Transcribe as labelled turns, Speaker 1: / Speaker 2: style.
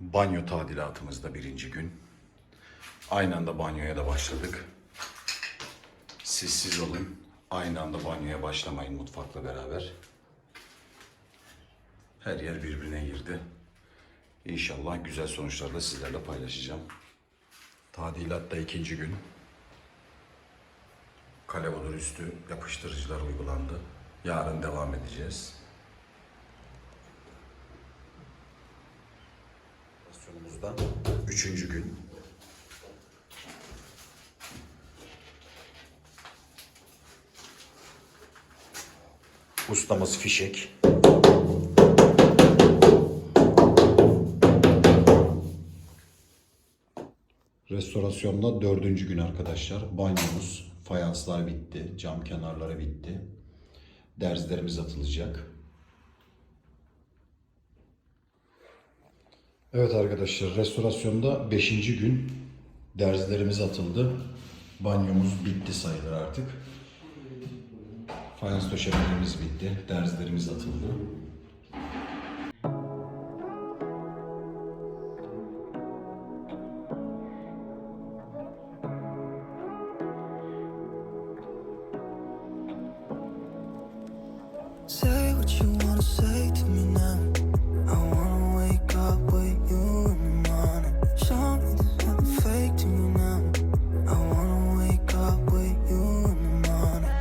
Speaker 1: Banyo tadilatımızda birinci gün. Aynı anda banyoya da başladık. Siz olun. Aynı anda banyoya başlamayın mutfakla beraber. Her yer birbirine girdi. İnşallah güzel sonuçlarla sizlerle paylaşacağım. Tadilatta ikinci gün. Kalevodur üstü yapıştırıcılar uygulandı. Yarın devam edeceğiz. Operasyonumuzda üçüncü gün. Ustamız fişek. Restorasyonda dördüncü gün arkadaşlar. Banyomuz, fayanslar bitti, cam kenarları bitti. Derzlerimiz atılacak. Evet arkadaşlar restorasyonda 5. gün derzlerimiz atıldı. Banyomuz bitti sayılır artık. Fayans döşemelerimiz bitti. Derzlerimiz atıldı.
Speaker 2: Say what you